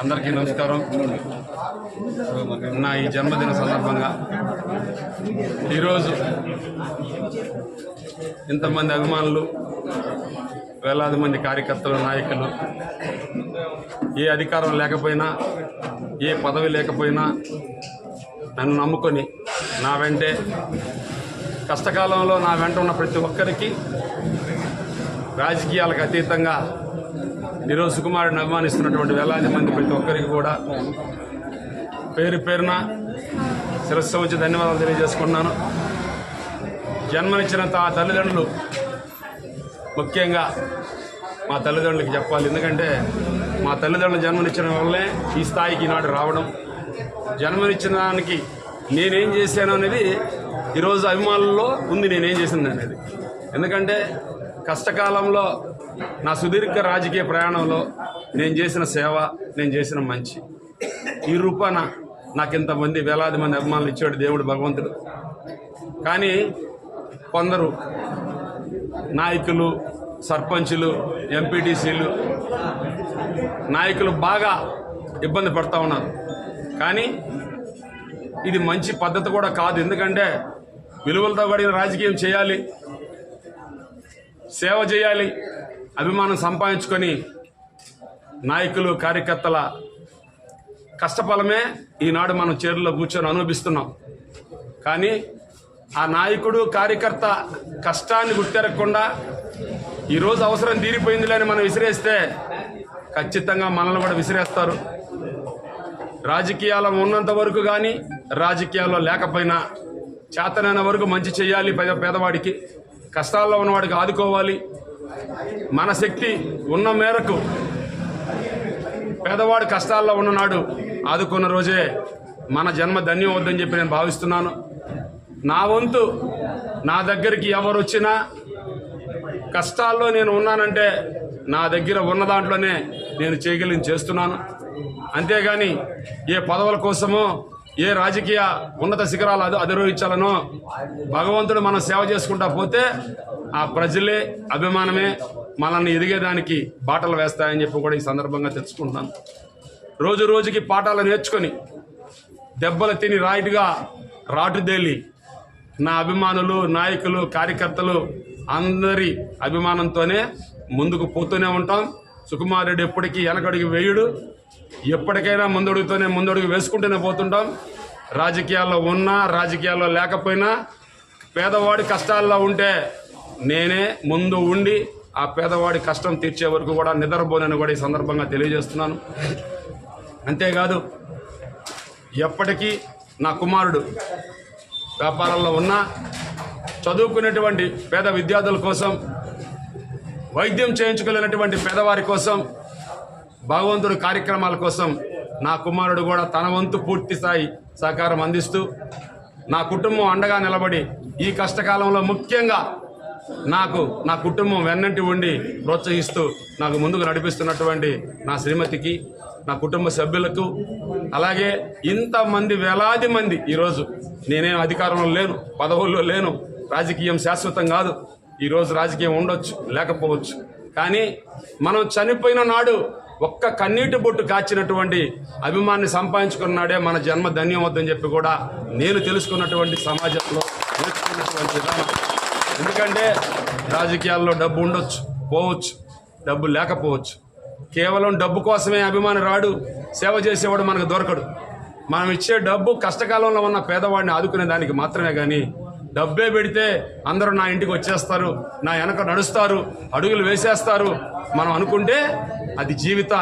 అందరికీ నమస్కారం. నా ఈ జన్మదిన సందర్భంగా ఈరోజు ఇంతమంది అభిమానులు వేలాది మంది కార్యకర్తలు నాయకులు ఏ అధికారం లేకపోయినా ఏ పదవి లేకపోయినా నన్ను నమ్ముకొని నా వెంటే కష్టకాలంలో నా వెంట ఉన్న ప్రతి ఒక్కరికి రాజకీయాలకు అతీతంగా ఈరోజు సుకుమారుడిని అభిమానిస్తున్నటువంటి వేలాది మంది ప్రతి ఒక్కరికి కూడా పేరు పేరున శిరస్సు వచ్చి ధన్యవాదాలు తెలియజేసుకున్నాను జన్మనిచ్చిన తా తల్లిదండ్రులు ముఖ్యంగా మా తల్లిదండ్రులకి చెప్పాలి. ఎందుకంటే మా తల్లిదండ్రులు జన్మనిచ్చిన వల్లే ఈ స్థాయికి ఈనాడు రావడం. జన్మనిచ్చిన దానికి నేనేం చేశాను అనేది ఈరోజు అభిమానుల్లో ఉంది నేనేం చేసింది అనేది. ఎందుకంటే కష్టకాలంలో నా సుదీర్ఘ రాజకీయ ప్రయాణంలో నేను చేసిన సేవ నేను చేసిన మంచి. ఈ రూపాన నాకు ఇంతమంది వేలాది మంది అభిమానులు ఇచ్చాడు దేవుడు భగవంతుడు. కానీ కొందరు నాయకులు సర్పంచులు ఎంపీటీసీలు నాయకులు బాగా ఇబ్బంది పడుతూ ఉన్నారు. కానీ ఇది మంచి పద్ధతి కూడా కాదు. ఎందుకంటే విలువలతో కూడిన రాజకీయం చేయాలి. సేవ చేయాలి అభిమానం సంపాదించుకొని నాయకులు కార్యకర్తల కష్టఫలమే ఈనాడు మనం చేరులో కూర్చొని అనుభవిస్తున్నాం. కానీ ఆ నాయకుడు కార్యకర్త కష్టాన్ని గుర్తెరగకుండా ఈరోజు అవసరం తీరిపోయిందిలే అని మనం విసిరేస్తే ఖచ్చితంగా మనల్ని కూడా విసిరేస్తారు. రాజకీయాల్లో ఉన్నంత వరకు కానీ రాజకీయాల్లో లేకపోయినా చేతనైన వరకు మంచి చేయాలి పేదవాడికి. కష్టాల్లో ఉన్నవాడికి ఆదుకోవాలి. మన శక్తి ఉన్న మేరకు పేదవాడు కష్టాల్లో ఉన్ననాడు ఆదుకున్న రోజే మన జన్మ ధన్యం వద్దని చెప్పి నేను భావిస్తున్నాను. నా వంతు నా దగ్గరికి ఎవరు వచ్చినా కష్టాల్లో నేను ఉన్నానంటే నా దగ్గర ఉన్న దాంట్లోనే నేను చేయగలిగిన చేస్తున్నాను. అంతేగాని ఏ పదవుల కోసమో ఏ రాజకీయ ఉన్నత శిఖరాలు అది అధిరోహించాలనో భగవంతుడు మనం సేవ చేసుకుంటా పోతే ఆ ప్రజలే అభిమానమే మనల్ని ఎదిగేదానికి బాటలు వేస్తాయని చెప్పి కూడా ఈ సందర్భంగా తెచ్చుకుంటున్నాను రోజు రోజుకి పాఠాలు నేర్చుకొని దెబ్బలు తిని రాయిట్గా రాటుదేలి నా అభిమానులు నాయకులు కార్యకర్తలు అందరి అభిమానంతోనే ముందుకు పోతూనే ఉంటాం. సుకుమార్ రెడ్డి ఎప్పటికీ వెనకడుగు వేయుడు. ఎప్పటికైనా ముందడుగుతూనే ముందడుగు వేసుకుంటూనే పోతుంటాం. రాజకీయాల్లో ఉన్నా రాజకీయాల్లో లేకపోయినా పేదవాడి కష్టాల్లో ఉంటే నేనే ముందు ఉండి ఆ పేదవాడి కష్టం తీర్చే వరకు కూడా నిద్రపోనని కూడా ఈ సందర్భంగా తెలియజేస్తున్నాను. అంతేకాదు ఎప్పటికీ నా కుమారుడు వ్యాపారంలో ఉన్న చదువుకునేటువంటి పేద విద్యార్థుల కోసం వైద్యం చేయించుకోలేనటువంటి పేదవారి కోసం భగవంతుడి కార్యక్రమాల కోసం నా కుమారుడు కూడా తన వంతు పూర్తి స్థాయి సహకారం అందిస్తూ నా కుటుంబం అండగా నిలబడి ఈ కష్టకాలంలో ముఖ్యంగా నాకు నా కుటుంబం వెన్నంటి ఉండి ప్రోత్సహిస్తూ నాకు ముందుకు నడిపిస్తున్నటువంటి నా శ్రీమతికి నా కుటుంబ సభ్యులకు అలాగే ఇంతమంది వేలాది మంది ఈరోజు నేనేం అధికారంలో లేను పదవుల్లో లేను రాజకీయం శాశ్వతం కాదు. ఈరోజు రాజకీయం ఉండొచ్చు లేకపోవచ్చు. కానీ మనం చనిపోయిన నాడు ఒక్క కన్నీటి బొట్టు కాచినటువంటి అభిమాన్ని సంపాదించుకున్నాడే మన జన్మ ధన్యం వద్దని చెప్పి కూడా నేను తెలుసుకున్నటువంటి సమాజంలో నేర్చుకున్నటువంటి విధానం. ఎందుకంటే రాజకీయాల్లో డబ్బు ఉండొచ్చు పోవచ్చు డబ్బు లేకపోవచ్చు. కేవలం డబ్బు కోసమే అభిమాని రాడు సేవ చేసేవాడు మనకు దొరకడు. మనం ఇచ్చే డబ్బు కష్టకాలంలో ఉన్న పేదవాడిని ఆదుకునే దానికి మాత్రమే కానీ డబ్బే పెడితే అందరూ నా ఇంటికి వచ్చేస్తారు నా వెనక నడుస్తారు అడుగులు వేసేస్తారు. మనం అనుకుంటే అది జీవిత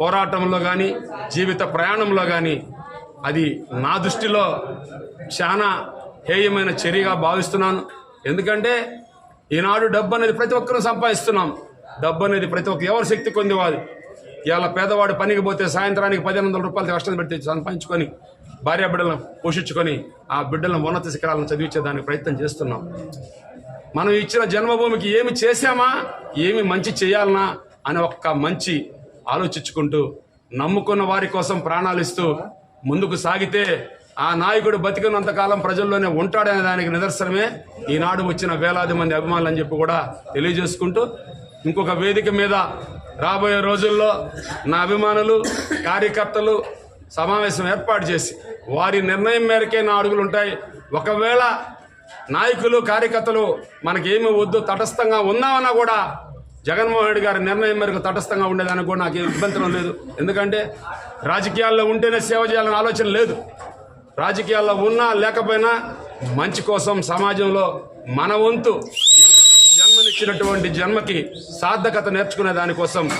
పోరాటంలో కానీ జీవిత ప్రయాణంలో కానీ అది నా దృష్టిలో చాలా హేయమైన చర్యగా భావిస్తున్నాను. ఎందుకంటే ఈనాడు డబ్బు అనేది ప్రతి ఒక్కరూ సంపాదిస్తున్నాం. డబ్బు అనేది ప్రతి ఒక్క ఎవరి శక్తి కొందివాది ఇవాళ పేదవాడు పనికి పోతే సాయంత్రానికి పదిహేను వందల రూపాయలు కష్టం పెట్టి సంపాదించుకొని భార్య బిడ్డలను పోషించుకొని ఆ బిడ్డలను ఉన్నత శిఖరాలను చదివించేదానికి ప్రయత్నం చేస్తున్నాం. మనం ఇచ్చిన జన్మభూమికి ఏమి చేశామా? ఏమి మంచి చేయాలనా? అని ఒక్క మంచి ఆలోచించుకుంటూ నమ్ముకున్న వారి కోసం ప్రాణాలు ఇస్తూ ముందుకు సాగితే ఆ నాయకుడు బతికినంతకాలం ప్రజల్లోనే ఉంటాడనే దానికి నిదర్శనమే. ఈనాడు వచ్చిన వేలాది మంది అభిమానులు అని చెప్పి కూడా తెలియజేసుకుంటూ ఇంకొక వేదిక మీద రాబోయే రోజుల్లో నా అభిమానులు కార్యకర్తలు సమావేశం ఏర్పాటు చేసి వారి నిర్ణయం మేరకే నా అడుగులు ఉంటాయి ఒకవేళ నాయకులు కార్యకర్తలు మనకేమి వద్దు తటస్థంగా ఉన్నామన్నా కూడా జగన్మోహన్ రెడ్డి గారి నిర్ణయం మేరకు తటస్థంగా ఉండేదానికి కూడా నాకు ఇబ్బందులు ఇబ్బంది లేదు. ఎందుకంటే రాజకీయాల్లో ఉంటేనే సేవ చేయాలనే ఆలోచన లేదు. రాజకీయాల్లో ఉన్నా లేకపోయినా మంచి కోసం సమాజంలో మన వంతు జన్మనిచ్చినటువంటి జన్మకి సార్థకత నేర్చుకునే దానికోసం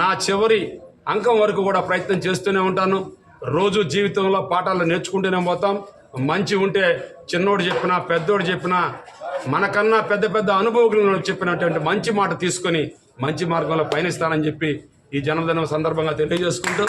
నా చివరి అంకం వరకు కూడా ప్రయత్నం చేస్తూనే ఉంటాను. రోజు జీవితంలో పాఠాలు నేర్చుకుంటూనే పోతాం. మంచి ఉంటే చిన్నోడు చెప్పినా పెద్దోడు చెప్పినా మనకన్నా పెద్ద పెద్ద అనుభవజ్ఞులు చెప్పినటువంటి మంచి మాట తీసుకొని మంచి మార్గంలో పయనిస్తానని చెప్పి ఈ జన్మదినం సందర్భంగా తెలియజేసుకుంటూ.